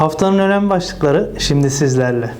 Haftanın önemli başlıkları şimdi sizlerle.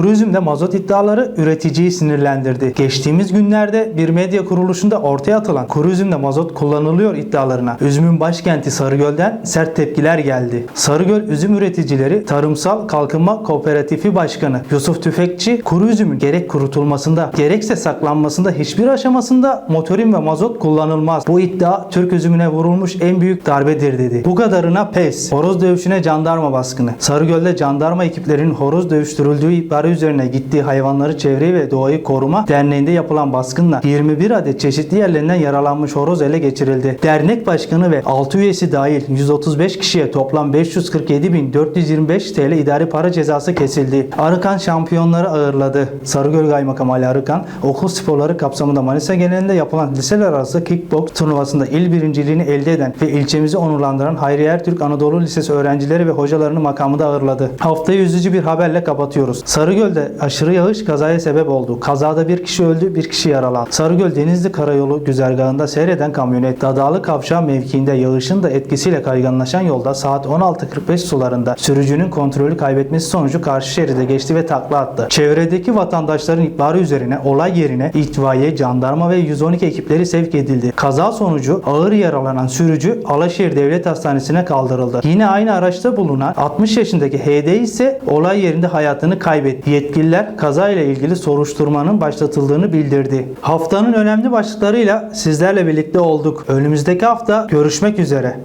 Kuru üzümde mazot iddiaları üreticiyi sinirlendirdi. Geçtiğimiz günlerde bir medya kuruluşunda ortaya atılan kuru üzümde mazot kullanılıyor iddialarına üzümün başkenti Sarıgöl'den sert tepkiler geldi. Sarıgöl Üzüm Üreticileri Tarımsal Kalkınma Kooperatifi Başkanı Yusuf Tüfekçi kuru üzümün gerek kurutulmasında gerekse saklanmasında hiçbir aşamasında motorin ve mazot kullanılmaz. Bu iddia Türk üzümüne vurulmuş en büyük darbedir dedi. Bu kadarına pes. Horoz dövüşüne jandarma baskını. Sarıgöl'de jandarma ekiplerinin horoz dövüştürüldüğü ihbarı üzerine gittiği hayvanları çevreyi ve doğayı koruma derneğinde yapılan baskınla 21 adet çeşitli yerlerinden yaralanmış horoz ele geçirildi. Dernek başkanı ve 6 üyesi dahil 135 kişiye toplam 547.425 TL idari para cezası kesildi. Arıkan şampiyonları ağırladı. Sarıgöl Kaymakamı Ali Arıkan okul sporları kapsamında Manisa genelinde yapılan liseler arası kickbox turnuvasında il birinciliğini elde eden ve ilçemizi onurlandıran Hayri Ertürk Anadolu Lisesi öğrencileri ve hocalarını makamında ağırladı. Haftayı üzücü bir haberle kapatıyoruz. Sarıgöl'de aşırı yağış kazaya sebep oldu. Kazada bir kişi öldü, bir kişi yaralandı. Sarıgöl Denizli Karayolu güzergahında seyreden kamyonet Dadalı Kavşağı mevkiinde yağışın da etkisiyle kayganlaşan yolda saat 16.45 sularında sürücünün kontrolü kaybetmesi sonucu karşı şeride geçti ve takla attı. Çevredeki vatandaşların ihbarı üzerine olay yerine itfaiye, jandarma ve 112 ekipleri sevk edildi. Kaza sonucu ağır yaralanan sürücü Alaşehir Devlet Hastanesi'ne kaldırıldı. Yine aynı araçta bulunan 60 yaşındaki HD ise olay yerinde hayatını kaybetti. Yetkililer kaza ile ilgili soruşturmanın başlatıldığını bildirdi. Haftanın önemli başlıklarıyla sizlerle birlikte olduk. Önümüzdeki hafta görüşmek üzere.